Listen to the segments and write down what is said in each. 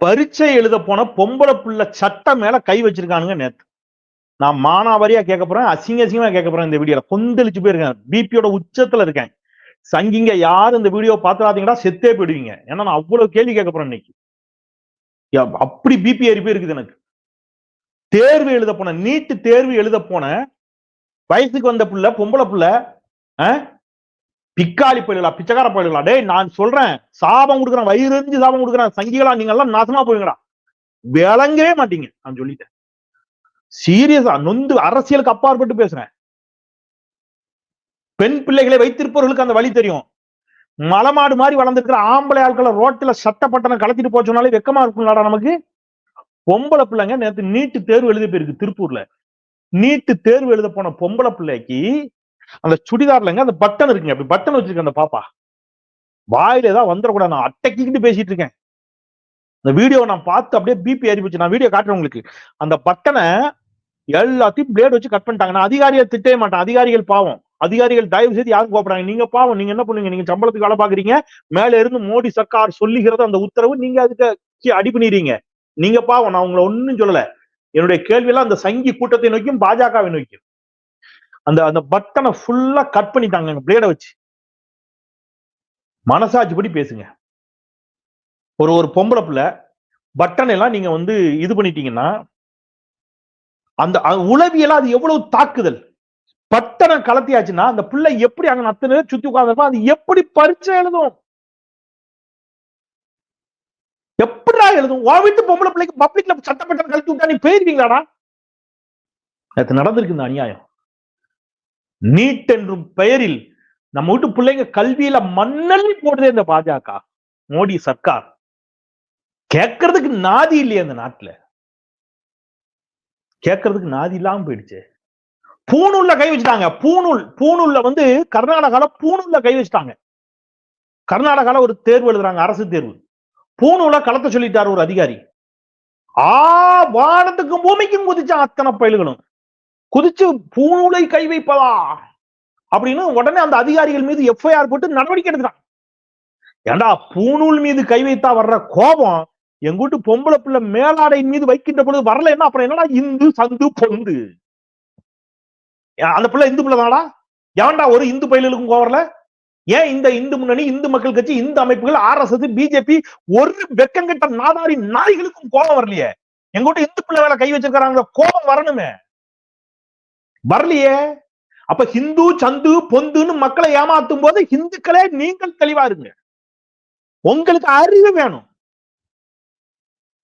பரீட்சை எழுத போன பொம்பளை புள்ள சட்டை மேல கை வச்சிருக்கானுங்க நேற்று நான் மானாவாரியா கேட்க போறேன் அசிங்க அசிங்கமா கேட்க போறேன் இந்த வீடியோல. கொந்தளிச்சு போயிருக்கேன். பிபியோட உச்சத்துல இருக்கேன். சங்கிங்க யார் இந்த வீடியோ பாத்துறாதீங்கடா செத்தே போயிடுவீங்க. ஏன்னா நான் அவ்வளவு கேள்வி கேட்க போறேன் இன்னைக்கு. யா, அப்படி பிபி ஏறி போயிருக்குது எனக்கு. தேர்வு எழுத போன நீட்டு தேர்வு எழுத போன வயசுக்கு வந்த புள்ள பொம்பளை புள்ள ஆ? பிக்காளி பயிலா பிச்சைக்கார பயிலா டேய் நான் சொல்றேன். சாபம் கொடுக்குறேன் வயிறு எரிஞ்சு சாபம் கொடுக்குறேன் சங்கிகளா நீங்க எல்லாம் நாசமா போவீங்கடா. விளங்கவே மாட்டீங்க. நான் சொல்லிட்டேன். சீரியஸா நொந்து அரசியலுக்கு அப்பாற்பட்டு பேசுறேன். பெண் பிள்ளைகளை வைத்திருப்பவர்களுக்கு அந்த வழி தெரியும். மலமாடு மாதிரி வளர்ந்துருக்கிற ஆம்பளை ஆட்களை ரோட்டில் சட்டப்பட்டனை கலத்திட்டு போச்சோனாலே வெக்கமா இருக்குங்களாடா நமக்கு. பொம்பளை பிள்ளைங்க நேத்து நீட்டு தேர்வு எழுதி போயிருக்கு திருப்பூர்ல. நீட்டு தேர்வு எழுத போன பொம்பளை பிள்ளைக்கு அந்த சுடிதார்லங்க அந்த பட்டன் இருக்குங்க அப்படி பட்டன் வச்சிருக்கேன் அந்த பாப்பா. வாயில ஏதாவது வந்துடக்கூடாது நான் அட்டைக்கிட்டு பேசிட்டு இருக்கேன். இந்த வீடியோ நான் பார்த்து அப்படியே பிபி ஏறி போச்சு. நான் வீடியோ காட்டுறேன் உங்களுக்கு. அந்த பட்டனை எல்லாத்தையும் பிளேட் வச்சு கட் பண்ணிட்டாங்க. நான் அதிகாரியை திட்டவே மாட்டேன். அதிகாரிகள் பாவம். அதிகாரிகள் தயவு செய்து யாரும் கோப்பறாங்க நீங்க பாவம். நீங்க என்ன பண்ணுவீங்க? நீங்க சம்பளத்துக்கு வேலை பாக்குறீங்க மேல இருந்து மோடி சர்க்கார் சொல்லுகிறது அந்த உத்தரவு நீங்க அதுக்கு அடி பண்ணிடுறீங்க நீங்க பாவம். நான் உங்களை ஒன்னும் சொல்லல. என்னுடைய கேள்வியெல்லாம் அந்த சங்கி கூட்டத்தை நோக்கியும் பாஜகவை நோக்கியும். அந்த அந்த பட்டனை ஃபுல்லா கட் பண்ணிட்டாங்க. பிளேட வச்சு. மனசாட்சி படி பேசுங்க. ஒரு ஒரு பொம்பளை பிள்ளை பட்டன் எல்லாம் நீங்க வந்து இது பண்ணிட்டீங்கன்னா அந்த உளவியெல்லாம் அது எவ்வளவு தாக்குதல்? பட்டனை கலத்தியாச்சுன்னா அந்த பிள்ளை எப்படி அங்க அத்தனை பேர் சுத்தி உட்காந்துருப்பா அது எப்படி பரிச்சை எழுதும்? எப்படிடா எழுதும்? உன் வீட்டு பொம்பளை பிள்ளைக்கு பப்ளிக்ல சட்டப்பட்டம் கழட்டி விட்டா நீ போயிருவீங்களாடா? நேத்து நடந்திருக்கு இந்த அநியாயம். நீட் என்றும் பெயரில் நம்ம வீட்டு பிள்ளைங்க கல்வியில மண்ணள்ளி போடுதே இந்த பாஜக மோடி சர்க்கார். கேட்கறதுக்கு நாதி இல்லையே அந்த நாட்டுல. கேட்கறதுக்கு நாதி இல்லாம போயிடுச்சு. பூணூல்ல கை வச்சுட்டாங்க. பூணூல் பூணூல்ல வந்து கர்நாடகால பூணூல்ல கை வச்சுட்டாங்க. கர்நாடகால ஒரு தேர்வு எழுதுறாங்க அரசு தேர்வு. பூணூல கலத்த சொல்லிட்டாரு ஒரு அதிகாரி. ஆ வானத்துக்கும் பூமிக்கும் குதிச்சா அத்தனை பயல்களும். குதிச்சு பூணூலை கை வைப்பதா அப்படின்னு உடனே அந்த அதிகாரிகள் மீது எஃப்ஐஆர் போட்டு நடவடிக்கை எடுக்கிறான். ஏண்டா பூணூல் மீது கை வைத்தா வர்ற கோபம்? எங்கூட்டு பொம்பளை பிள்ளை மேலாடையின் மீது வைக்கின்ற பொழுது வரல என்ன அப்புறம் என்னடா இந்து சந்து பொந்து? அந்த பிள்ளை இந்து பிள்ளை தானடா? ஏன்டா ஒரு இந்து பயிலுக்கும் கோவரல ஏன் இந்த இந்து முன்னணி இந்து மக்கள் கட்சி இந்து அமைப்புகள் ஆர்எஸ்எஸ் பிஜேபி ஒரு வெக்கங்கட்ட நாதாரி நாய்களுக்கும் கோபம் வரலையே? எங்கூட்ட இந்து பிள்ளை வேலை கை வச்சிருக்காங்க கோபம் வரணுமே. வரலையே. அப்ப ஹிந்து சந்து பொந்துன்னு மக்களை ஏமாத்தும் போது ஹிந்துக்களே நீங்கள் தெளிவா இருங்க. உங்களுக்கு அறிவு வேணும்.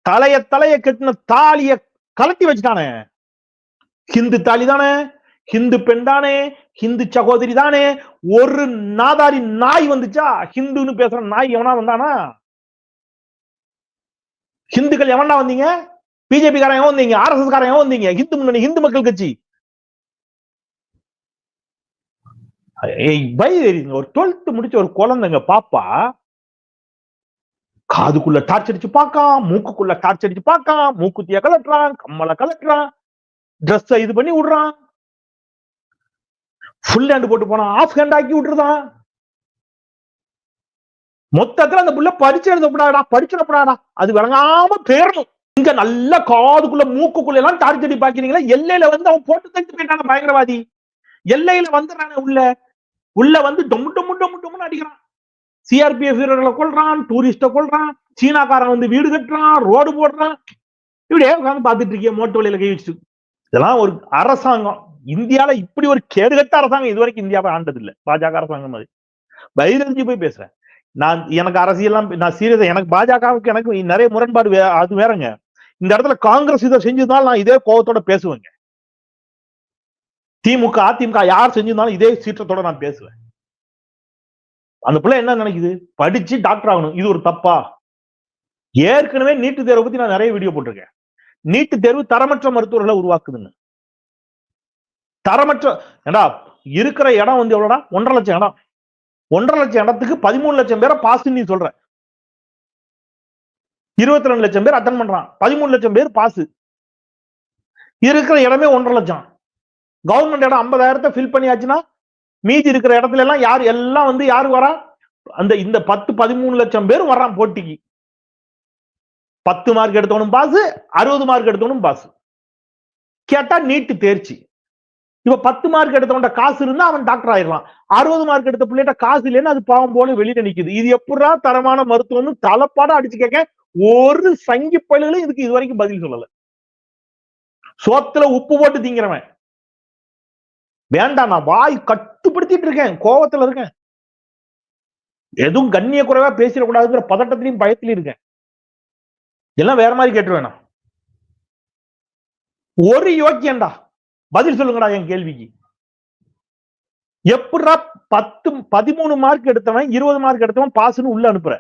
தலைய தலைய கட்டின தாலிய கலட்டி வச்சுட்டானே. ஹிந்து தாலி தானே ஹிந்து பெண் தானே ஹிந்து சகோதரி தானே. ஒரு நாதாரி நாய் வந்துச்சா? ஹிந்துன்னு பேசுற நாய் எவனா வந்தானா? ஹிந்துக்கள் எவனா வந்தீங்க? பிஜேபி காரன் வந்தீங்க? ஆர்எஸ்எஸ் காரன் வந்தீங்க? ஹிந்து முன்னணி ஹிந்து மக்கள் கட்சி. பயிரிங்க ஒரு டுவெல்த் முடிச்ச ஒரு குழந்தைங்க பாப்பா காதுக்குள்ள டார்ச் அடிச்சு பார்க்கான் மூக்குக்குள்ள டார்ச் அடிச்சு பார்க்கான் மூக்குத்திய கலட்டுறான் கம்மலை கலட்டுறான் ட்ரெஸ் இது பண்ணி விடுறான் ஃபுல் ஹேண்ட் போட்டு போனான் ஆஃப் ஹேண்ட் ஆக்கி விட்டுருதான் மொத்தத்துல அந்த புள்ள படிச்சு எழுதப்படாடா படிச்சிடப்படாடா அது விளங்காம பேரணும் இங்க நல்ல காதுக்குள்ள மூக்குக்குள்ள எல்லாம் டார்ச் அடி பாக்கிறீங்களா எல்லையில வந்து அவன் போட்டு தட்டு போயிட்டான பயங்கரவாதி. எல்லையில வந்துடுறானே உள்ள. உள்ள வந்து டொம்மு டொம்மு டொம்மு டொம்னு அடிக்கிறான். சிஆர்பிஎஃப் வீரர்களை கொள்றான் டூரிஸ்ட கொள்றான் சீனாக்காரன் வந்து வீடு கட்டுறான் ரோடு போடுறான். இப்படியே உட்காந்து பார்த்துட்டு இருக்கே மோட்டு வழியில கை வச்சுட்டு. இதெல்லாம் ஒரு அரசாங்கம். இந்தியால இப்படி ஒரு கேடுகட்ட அரசாங்கம் இதுவரைக்கும் இந்தியாவை ஆண்டது இல்லை பாஜக அரசாங்கம் மாதிரி வைரஞ்சி போய் பேசுறேன். நான் எனக்கு அரசியல்லாம் நான் சீரியஸ் எனக்கு பாஜகவுக்கு எனக்கு நிறைய முரண்பாடு அது வேறங்க. இந்த இடத்துல காங்கிரஸ் இதை செஞ்சதுனால நான் இதே கோபத்தோட பேசுவேங்க. திமுக அதிமுக யார் செஞ்சிருந்தாலும் இதே சீற்றத்தோட நான் பேசுவேன். அந்த பிள்ளை என்ன நினைக்குது? படிச்சு டாக்டர் ஆகணும். இது ஒரு தப்பா? ஏற்கனவே நீட்டு தேர்வை பத்தி நான் நிறைய வீடியோ போட்டிருக்கேன். நீட்டு தேர்வு தரமற்ற மருத்துவர்களை உருவாக்குதுன்னு. தரமற்ற ஏடா இருக்கிற இடம் வந்து எவ்வளோடா? ஒன்றரை லட்சம் இடம். ஒன்றரை லட்சம் இடத்துக்கு பதிமூணு லட்சம் பேரை பாஸ் நீ சொல்ற. இருபத்தி ரெண்டு லட்சம் பேர் அட்டன் பண்றான். பதிமூணு லட்சம் பேர் பாஸ். இருக்கிற இடமே ஒன்றரை லட்சம். கவர்மெண்ட் இடம் ஐம்பதாயிரத்தை ஃபில் பண்ணியாச்சுன்னா மீதி இருக்கிற இடத்துல எல்லாம் யார் எல்லாம் வந்து யாரு வரா? அந்த இந்த பத்து பதிமூணு லட்சம் பேர் வர்றான் போட்டிக்கு. பத்து மார்க் எடுத்தவனும் பாஸ் அறுபது மார்க் எடுத்தவனும் பாஸ் கேட்டா நீட்டு தேர்ச்சி. இப்ப பத்து மார்க் எடுத்தவன்ட காசு இருந்தா அவன் டாக்டர் ஆயிடலாம். அறுபது மார்க் எடுத்த பிள்ளைகிட்ட காசு இல்லைன்னா அது பாவம் போல வெளியில நிக்குது. இது எப்படா தரமான மருத்துவம்னு தலைப்பாட அடிச்சு கேட்க ஒரு சங்கி பயில்களும் இதுக்கு இது வரைக்கும் பதில் சொல்லல. சோத்துல உப்பு போட்டு திங்கிறவன். வேண்டாம் நான் வாய் கட்டுப்படுத்திட்டு இருக்கேன் கோவத்துல இருக்கேன். எதுவும் கண்ணிய குறைவா பேசிடக்கூடாதுங்கிற பதட்டத்திலையும் பயத்திலையும் இருக்கேன். எல்லாம் வேற மாதிரி கேட்டு வேணாம் ஒரு யோக்கியண்டா பதில் சொல்லுங்கடா என் கேள்விக்கு. எப்படா பத்து பதிமூணு மார்க் எடுத்தவன் இருபது மார்க் எடுத்தவன் பாஸ்னு உள்ள அனுப்புற?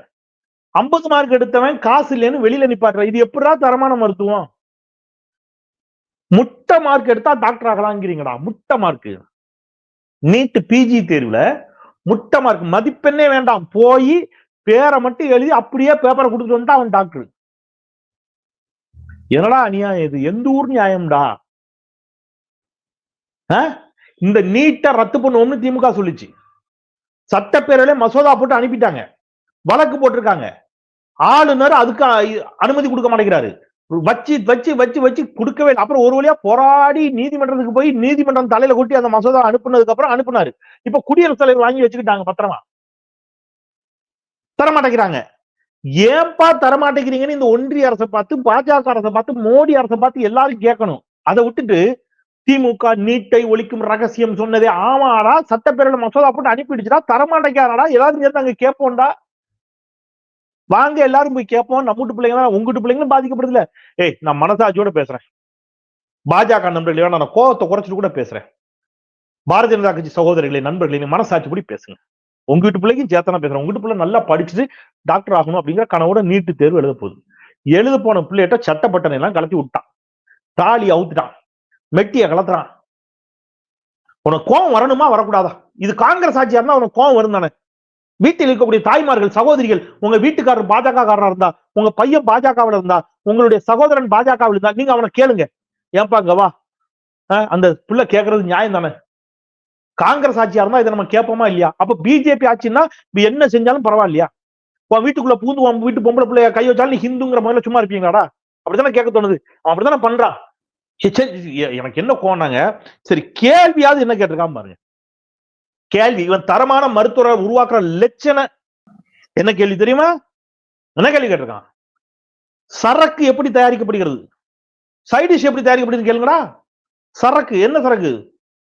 ஐம்பது மார்க் எடுத்தவன் காசு இல்லைன்னு வெளியில நிப்பாட்டுற? இது எப்படா தரமான மருத்துவம்? முட்டை மார்க் எடுத்தா டாக்டர் ஆகலாங்கிறீங்கடா முட்டை மார்க் நீட் பிஜி தேர்வுல முட்டை மார்க் மதிப்பெண்ணே வேண்டாம். போய் பேரை மட்டும் எழுதி அப்படியே பேப்பரை கொடுத்துட்டு வந்துட்டா அவன் டாக்டர் என்னடா அநியாயம் இது? எந்த ஊர் நியாயம்டா? இந்த நீட்டை ரத்து பண்ணுவோம்னு திமுக சொல்லிச்சு. சட்டப்பேரவையில மசோதா போட்டு அனுப்பிட்டாங்க. வழக்கு போட்டிருக்காங்க. ஆளுநர் அதுக்கு அனுமதி கொடுக்க மாட்டேங்கிறாரு. வச்சு வச்சு வச்சு வச்சு கொடுக்கவே இல்லை. அப்புறம் ஒரு வழியா போராடி நீதிமன்றத்துக்கு போய் நீதிமன்றம் தலையில கொட்டி அந்த மசோதா அனுப்புனதுக்கு அப்புறம் அனுப்புனாரு. இப்ப குடியரசுத் தலைவர் வாங்கி வச்சுக்கிட்டாங்க பத்திரமா? தர மாட்டேங்கிறாங்க ஏன்பா தரமாட்டேங்கிறீங்கன்னு இந்த ஒன்றிய அரசை பார்த்து பாஜக அரசை பார்த்து மோடி அரசை பார்த்து எல்லாரும் கேட்கணும். அதை விட்டுட்டு திமுக நீட்டை ஒழிக்கும் ரகசியம் சொன்னதே ஆமாடா சட்டப்பேரவை மசோதா போட்டு அனுப்பிடுச்சுடா தரமாட்டேங்கிறாடா எல்லாரும் சேர்ந்து அங்க கேட்போம்டா. வாங்க எல்லாரும் போய் கேட்போம் நம்ம வீட்டு பிள்ளைங்க உங்ககிட்ட உங்க வீட்டு பிள்ளைங்களும் பாதிக்கப்படுதுல ஏய் நான் மனசாட்சியோட பேசுறேன். பாஜக நண்பர்களே நான் கோவத்தை குறைச்சிட்டு கூட பேசுறேன். பாரதிய ஜனதா கட்சி சகோதரிகளே நண்பர்களே நீங்க கூட பேசுங்க. உங்க வீட்டு பிள்ளைக்கும் சேத்தனா பேசுறேன். உங்க வீட்டு பிள்ளை நல்லா படிச்சுட்டு டாக்டர் ஆகணும் அப்படிங்கிற கனவோட நீட்டு தேர்வு எழுத போகுது. எழுத போன பிள்ளைகிட்ட சட்டப்பட்டனை எல்லாம் கலத்தி விட்டான். தாலி அவுத்துட்டான். மெட்டிய கலத்துறான். உனக்கு கோவம் வரணுமா? வரக்கூடாதா? இது காங்கிரஸ் ஆட்சியா இருந்தா உனக்கு கோவம் வரும் தானே வீட்டில் இருக்கக்கூடிய தாய்மார்கள் சகோதரிகள் உங்க வீட்டுக்காரர் பாஜக காரனா இருந்தா உங்க பையன் பாஜகவில் இருந்தா உங்களுடைய சகோதரன் பாஜகவில் இருந்தா நீங்க அவனை கேளுங்க. ஏன்பா இங்க வா? அந்த பிள்ளை கேட்கறது நியாயம் தானே? காங்கிரஸ் ஆட்சியா இருந்தா இதை நம்ம கேட்போமா இல்லையா? அப்ப பிஜேபி ஆட்சின்னா என்ன செஞ்சாலும் பரவாயில்லையா? உன் வீட்டுக்குள்ள பூந்து உன் வீட்டு பொம்பளை பிள்ளைய கை வச்சாலும் நீ ஹிந்துங்கிற முதல்ல சும்மா இருப்பீங்களாடா? அப்படித்தானே கேட்க தோணுது. அவன் அப்படித்தானே பண்றான் சரி, எனக்கு என்ன கோணாங்க சரி கேள்வியாவது என்ன கேட்டிருக்கான் பாருங்க. கேள்வி. இவன் தரமான மருத்துவரை உருவாக்குற லட்சண என்ன கேள்வி தெரியுமா? என்ன கேள்வி கேட்டிருக்கான்? சரக்கு எப்படி தயாரிக்கப்படுகிறது? சைடிஷ் எப்படி தயாரிக்கப்படுதுன்னு கேளுங்கடா. சரக்கு என்ன சரக்கு?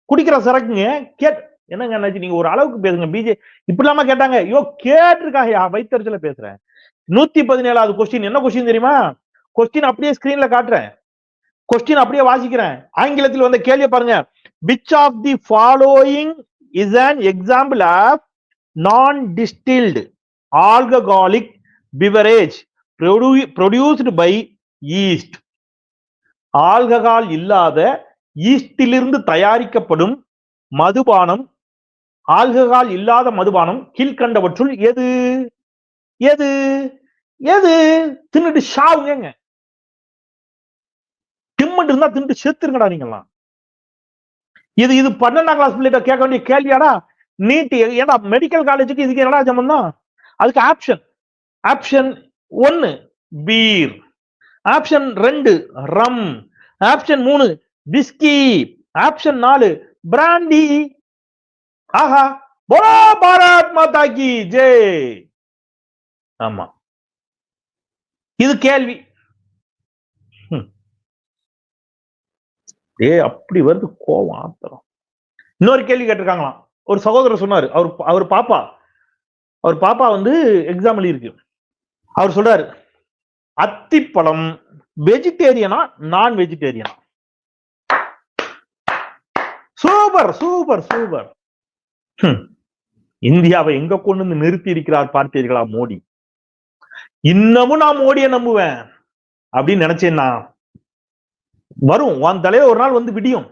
குடிக்கிற சரக்குங்க கேட் என்னங்க அண்ணாச்சி நீங்க ஒரு அளவுக்கு பேசுங்க. பிஜே இப்படி இல்லாம கேட்டாங்க. ஐயோ கேட்டிருக்காங்க. வைத்தறிச்சல பேசுறேன். நூத்தி பதினேழாவது கொஸ்டின் என்ன கொஸ்டின் தெரியுமா? கொஸ்டின் அப்படியே ஸ்கிரீன்ல காட்டுறேன். கொஸ்டின் அப்படியே வாசிக்கிறேன். ஆங்கிலத்தில் வந்த கேள்வியை பாருங்க. Which of the following is an example of non distilled alcoholic beverage produced by yeast alcohol இல்லாத ஈஸ்டிலிருந்து தயாரிக்கப்படும் மதுபானம் ஆல்கஹால் இல்லாத மதுபானம் கீழ்கண்டவற்றுள் எது? எது? எது? தின்னுட்டு ஷாவுங்க திம்மட்டு இருந்தா தின்னுட்டு செத்துருங்கடா நீங்கலாம் இது இது பன்னெண்டாம் கிளாஸ் பிள்ளைகிட்ட கேட்க வேண்டிய கேள்வியாடா? நீட் ஏடா மெடிக்கல் காலேஜுக்கு இதுக்கு என்னடா சம்பந்தம்? அதுக்கு ஆப்ஷன் ஆப்ஷன் ஒன்னு பீர் ஆப்ஷன் ரெண்டு ரம் ஆப்ஷன் மூணு பிஸ்கி ஆப்ஷன் நாலு பிராண்டி ஆஹா. போலா பாரத் மாதா கி ஜே. ஆமா. இது கேள்வி. ஏய் அப்படி வருது கோவம் ஆத்திரம். இன்னொரு கேள்வி கேட்டிருக்காங்களாம். ஒரு சகோதரர் சொன்னாரு அவர் அவர் பாப்பா அவர் பாப்பா வந்து எக்ஸாம் எழுதியிருக்கு. அவர் சொல்றாரு அத்திப்பழம் வெஜிடேரியனா நான் வெஜிடேரியனா சூப்பர் சூப்பர் சூப்பர். ஹம். இந்தியாவை எங்க கொண்டு வந்து நிறுத்தி இருக்கிறார் பார்த்தீர்களா மோடி? இன்னமும் நான் மோடியை நம்புவேன். அப்படின்னு நினைச்சேன்னா வரும். உன் தலையில ஒரு நாள் வந்து விடியும்.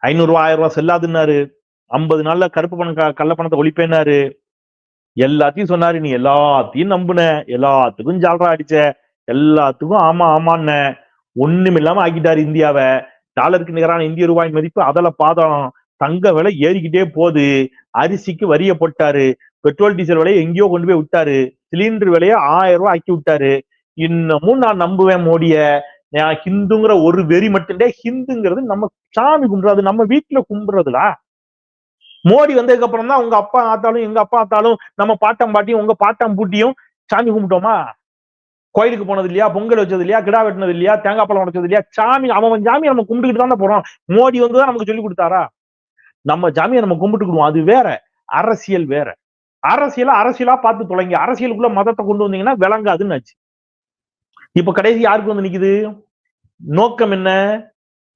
ஐநூறு ரூபா ஆயிரம் ரூபாய் செல்லாதுன்னாரு. ஐம்பது நாள்ல கருப்பு பணம் க- கள்ள பணத்தை எல்லாத்தையும் சொன்னாரு. நீ எல்லாத்தையும் நம்புன. எல்லாத்துக்கும் ஜால்ரா அடிச்ச. எல்லாத்துக்கும் ஆமா ஆமான்ன. ஒண்ணும் இல்லாம ஆக்கிட்டாரு இந்தியாவை. டாலருக்கு நிகரான இந்திய ரூபாய் மதிப்பு அதில் பாதாளம். தங்க விலை ஏறிக்கிட்டே போகுது. அரிசிக்கு வரிய போட்டாரு. பெட்ரோல் டீசல் விலையை எங்கேயோ கொண்டு போய் விட்டாரு. சிலிண்டர் விலையை ஆயிரம் ரூபாய் ஆக்கி விட்டாரு. இன்னமும் நான் நம்புவேன் மோடிய. ஹிந்துங்கிற ஒரு வெறி மட்டும்டே ஹிந்துங்கிறது நம்ம சாமி கும்பிடுறது. நம்ம வீட்டுல கும்பிடுறதுல மோடி வந்ததுக்கு அப்புறம் தான் உங்க அப்பா ஆத்தாலும் எங்க அப்பா ஆத்தாலும் நம்ம பாட்டம் பாட்டியும் உங்க பாட்டம் பூட்டியும் சாமி கும்பிட்டோமா? கோயிலுக்கு போனது இல்லையா? பொங்கல் வச்சது இல்லையா? கிடா வெட்டினது இல்லையா? தேங்காய் பழம் உடைச்சது இல்லையா? சாமி அவன் சாமி நம்ம கும்பிட்டுக்கிட்டு தானே போறோம் மோடி வந்து தான் நமக்கு சொல்லி கொடுத்தாரா? நம்ம ஜாமியை நம்ம கும்பிட்டுக்கிடுவோம். அது வேற. அரசியல் வேற. அரசியலா அரசியலா பார்த்து தொலைங்க அரசியலுக்குள்ள மதத்தை கொண்டு வந்தீங்கன்னா விளங்காதுன்னு ஆச்சு. இப்ப கடைசி யாருக்கு வந்து நிக்குது? நோக்கம் என்ன?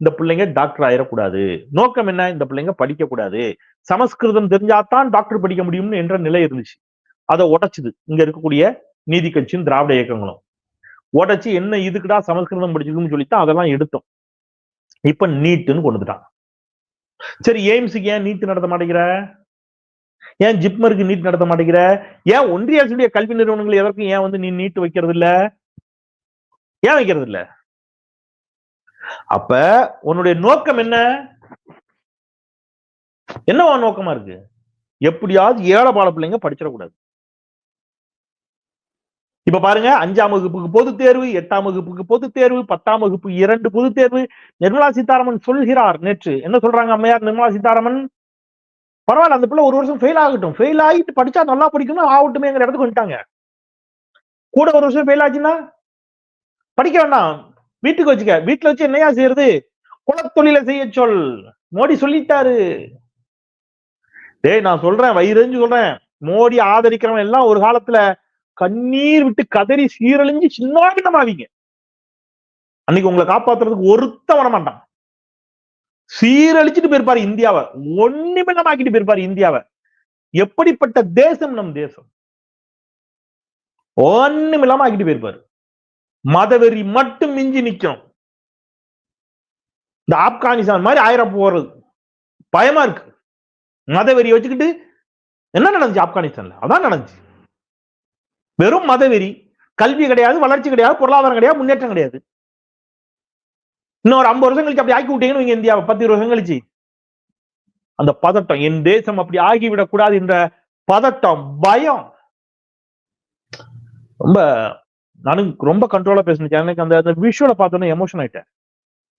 இந்த பிள்ளைங்க டாக்டர் ஆயிடக்கூடாது நோக்கம் என்ன? இந்த பிள்ளைங்க படிக்க கூடாது சமஸ்கிருதம் தெரிஞ்சாதான் டாக்டர் படிக்க முடியும்னு என்ற நிலை இருந்துச்சு. அதை உடைச்சுது. இங்க இருக்கக்கூடிய நீதி கட்சியும் திராவிட இயக்கங்களும். உடைச்சு என்ன இதுக்குடா சமஸ்கிருதம் படிச்சதுன்னு சொல்லித்தான் அதெல்லாம் எடுத்தோம். இப்ப நீட்டுன்னு கொண்டு வந்துட்டான் சரி எய்ம்ஸுக்கு ஏன் நீட் நடத்த மாட்டேங்கிற? ஏன் ஜிப்மருக்கு நீட் நடத்த மாட்டேங்கிற? ஏன் ஒன்றிய அரசுடைய கல்வி நிறுவனங்கள் எதற்கும் ஏன் வந்து நீ நீட் வைக்கிறது இல்ல ஏன் வைக்கிறது இல்ல அப்ப உன்னுடைய நோக்கம் என்ன? என்னவா நோக்கமா இருக்கு? எப்படியாவது ஏழை பால பிள்ளைங்க படிச்சிடக்கூடாது. இப்ப பாருங்க அஞ்சாம் வகுப்புக்கு பொது தேர்வு எட்டாம் வகுப்புக்கு பொது தேர்வு பத்தாம் வகுப்பு இரண்டு பொது தேர்வு. நிர்மலா சீதாராமன் சொல்கிறார் நேற்று. என்ன சொல்றாங்க அம்மையார் நிர்மலா சீதாராமன்? பரவாயில்ல அந்த பிள்ளை ஒரு வருஷம் ஃபெயில் ஆகட்டும். ஃபெயில் ஆகிட்டு படிச்சா நல்லா படிக்கணும் ஆகட்டுமேங்கிற இடத்துக்கு வந்துட்டாங்க. கூட ஒரு வருஷம் ஃபெயில் ஆச்சுன்னா? படிக்க வேண்டாம். வீட்டுக்கு வச்சுக்க. வீட்டுல வச்சு என்னையா செய்யறது? குலத்தொழில செய்ய சொல். மோடி சொல்லிட்டாரு. டேய் நான் சொல்றேன் வயிறுஞ்சு சொல்றேன். மோடி ஆதரிக்கிறவன் எல்லாம் ஒரு காலத்துல கண்ணீர் விட்டு கதறி சீரழிஞ்சு சின்னாகினமாவீங்க அன்னைக்கு உங்களை காப்பாத்துறதுக்கு ஒருத்த வர மாட்டான். சீரழிச்சிட்டு போயிருப்பாரு இந்தியாவை. ஒண்ணுமில்லமாக்கிட்டு போயிருப்பாரு இந்தியாவை. எப்படிப்பட்ட தேசம் நம் தேசம்? ஒண்ணுமில்லாம ஆக்கிட்டு போயிருப்பாரு. மதவெறி மட்டும் மிஞ்சி நிக்கும் இந்த ஆப்கானிஸ்தான் மாதிரி ஆயிரம் போறது பயமா இருக்கு. மதவெறியை வச்சுக்கிட்டு என்ன நடந்துச்சு ஆப்கானிஸ்தான்ல? அதான் நடந்துச்சு. வெறும் மதவெறி கல்வி கிடையாது வளர்ச்சி கிடையாது பொருளாதாரம் கிடையாது முன்னேற்றம் கிடையாது. இன்னொரு ஐம்பது வருஷம் கழிச்சு அப்படி ஆக்கி விட்டீங்கன்னு வைங்க இந்தியாவை. பத்து இருபது வருஷம் கழிச்சு. அந்த பதட்டம் என் தேசம் அப்படி ஆகிவிடக் கூடாது என்ற பதட்டம் பயம். ரொம்ப நானும் ரொம்ப கண்ட்ரோலா பேசினேன் எனக்கு அந்த அந்த விஷுவலை பார்த்தோன்னே எமோஷன் ஆயிட்டேன்.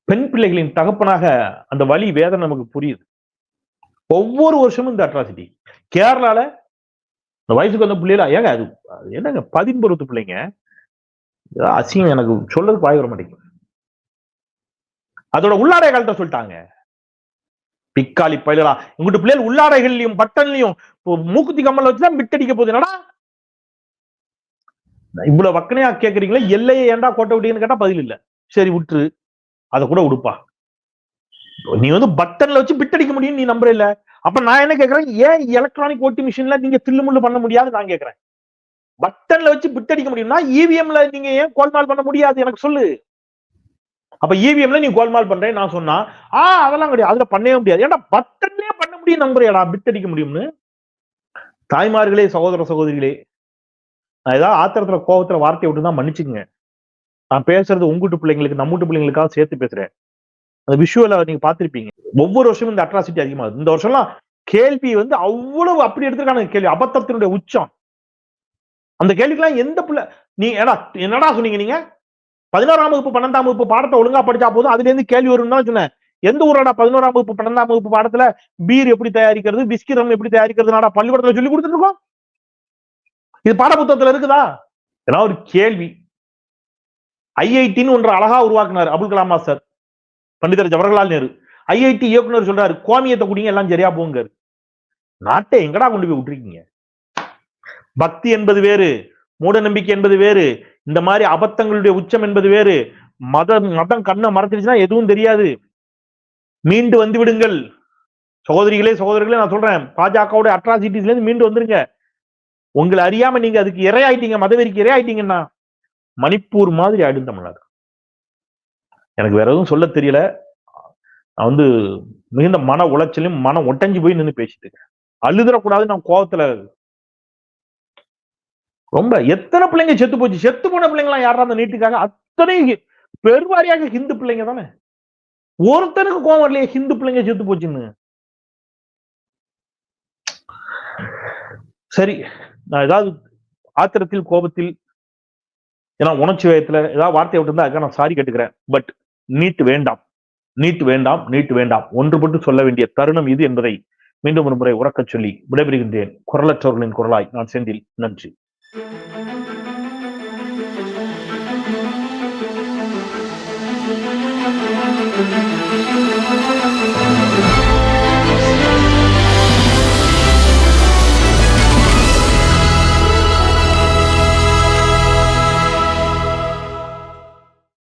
பெண் பிள்ளைகளின் தகப்பனாக அந்த வலி வேதனை நமக்கு புரியுது. ஒவ்வொரு வருஷமும் இந்த அட்ராசிட்டி கேரளால இந்த வயசுக்கு வந்த பிள்ளைல ஏங்க அது என்னங்க பதின்பருவத்து பிள்ளைங்க? அசிங்கம் எனக்கு சொல்றதுக்கு வாய் வர மாட்டேங்குது. அதோட உள்ளாடை காலத்தை சொல்லிட்டாங்க. பிக்காளி பயிலா உங்ககிட்ட பிள்ளைகள் உள்ளாடைகள்லயும் பட்டன்லயும் இப்போ மூக்குத்தி கம்மல் வச்சுதான் மிட்டடிக்க போகுது. என்னடா? இவ்வளவு வக்கனையா கேக்குறீங்களே எல்லையை ஏன்டா கோட்டை விட்டீங்கன்னு கேட்டா பதில் இல்ல. சரி விட்டுரு. அதை கூட உடுப்பா. நீ வந்து பட்டன்ல வச்சு பிட்டடிக்க முடியும் நீ நம்புற இல்ல. அப்ப நான் என்ன கேக்குறேன்? ஏன் எலக்ட்ரானிக் ஓட்டிங் மிஷின்ல நீங்க தில்லுமுள்ளு பண்ண முடியாது நான் கேக்குறேன். பட்டன்ல வச்சு பிட்டடிக்க முடியும்னா இவிஎம்ல நீங்க ஏன் கோல்மால் பண்ண முடியாது? எனக்கு சொல்லு. அப்ப இவிஎம்ல நீ கோல்மால் பண்றேன் நான் சொன்னா ஆ அதெல்லாம் கிடையாது. அதுல பண்ணவே முடியாது. ஏன்டா பட்டன்லயே பண்ண முடியும் நம்புறியாடா பிட்டடிக்க முடியும்னு? தாய்மார்களே சகோதர சகோதரிகளே நான் ஏதாவது ஆத்திரத்துல கோபத்துல வார்த்தையை விட்டு தான் மன்னிச்சுக்கங்க. நான் பேசுறது உங்கூட்டு பிள்ளைங்களுக்கு நம்மூட்டு பிள்ளைங்களுக்காக சேர்த்து பேசுறேன். அந்த விஷுவலை நீங்க பாத்திருப்பீங்க ஒவ்வொரு வருஷமும் இந்த அட்ராசிட்டி அதிகமாகுது. இந்த வருஷம்லாம் கேள்வி வந்து அவ்வளவு அப்படி எடுத்திருக்கான கேள்வி. அபத்தத்தினுடைய உச்சம். அந்த கேள்விக்கெல்லாம் எந்த பிள்ளை நீ ஏடா என்னடா சொன்னீங்க நீங்க? பதினோராம் வகுப்பு பன்னெண்டாம் வகுப்பு பாடத்தை ஒழுங்கா படிச்சா போதும். அதுல இருந்து கேள்வி வரும்னு தான் சொன்னேன். எந்த ஊரோட பதினோராம் வகுப்பு பன்னெண்டாம் வகுப்பு பாடத்துல பீர் எப்படி தயாரிக்கிறது பிஸ்கிரம் எப்படி தயாரிக்கிறதுனாடா பள்ளிக்கூடத்துல சொல்லி கொடுத்துருக்கோம் இது பாட புத்தகத்துல இருக்குதா? இதெல்லாம் ஒரு கேள்வி. ஐஐடின்னு ஒன்று அழகா உருவாக்குனார் அப்துல் கலாம் சார் பண்டிதர் ஜவஹர்லால் நேரு. ஐஐடி இயக்குனர் சொல்றாரு கோமியத்தை குடிங்க எல்லாம் சரியா போங்க நாட்டை எங்கடா கொண்டு போய் விட்டுருக்கீங்க? பக்தி என்பது வேறு மூட நம்பிக்கை என்பது வேறு இந்த மாதிரி அபத்தங்களுடைய உச்சம் என்பது வேறு. மதம் மதம் கண்ணை மறந்துடுச்சுன்னா எதுவும் தெரியாது. மீண்டு வந்து விடுங்கள். சகோதரிகளே சகோதரிகளே நான் சொல்றேன் பாஜகவுடைய அட்ராசிட்டிஸ்ல இருந்து மீண்டு வந்துருங்க. உங்களை அறியாம நீங்க அதுக்கு இரையாயிட்டீங்க மதவெறிக்கு இரையாயிட்டீங்கன்னா மணிப்பூர் மாதிரி ஆயிடும் தமிழ்நாடு. எனக்கு வேற எதுவும் சொல்ல தெரியல. நான் வந்து மிகுந்த மன உளைச்சலையும் மனம் ஒட்டஞ்சு போய் நின்று பேசிட்டு இருக்கேன். அழுதுறக்கூடாது நான் கோவத்துல ரொம்ப எத்தனை பிள்ளைங்க செத்து போச்சு? செத்து போன பிள்ளைங்களாம் யாரா அந்த நீட்டுக்காக? அத்தனை பெருவாரியாக ஹிந்து பிள்ளைங்க தானே? ஒருத்தனுக்கு கோவம் இல்லையே ஹிந்து பிள்ளைங்க செத்து போச்சுன்னு. சரி நான் ஏதாவது ஆத்திரத்தில் கோபத்தில் ஏன்னா உணர்ச்சி வயத்துல ஏதாவது வார்த்தையை விட்டுருந்தா அதுக்காக நான் சாரி கேட்டுக்கிறேன். பட் நீட் வேண்டாம். நீட் வேண்டாம் நீட் வேண்டாம். ஒன்றுபட்டு சொல்ல வேண்டிய தருணம் இது என்பதை மீண்டும் ஒரு முறை உறக்கச் சொல்லி விடைபெறுகின்றேன். குரலற்றவர்களின் குரலாய் நான் செந்தில். நன்றி.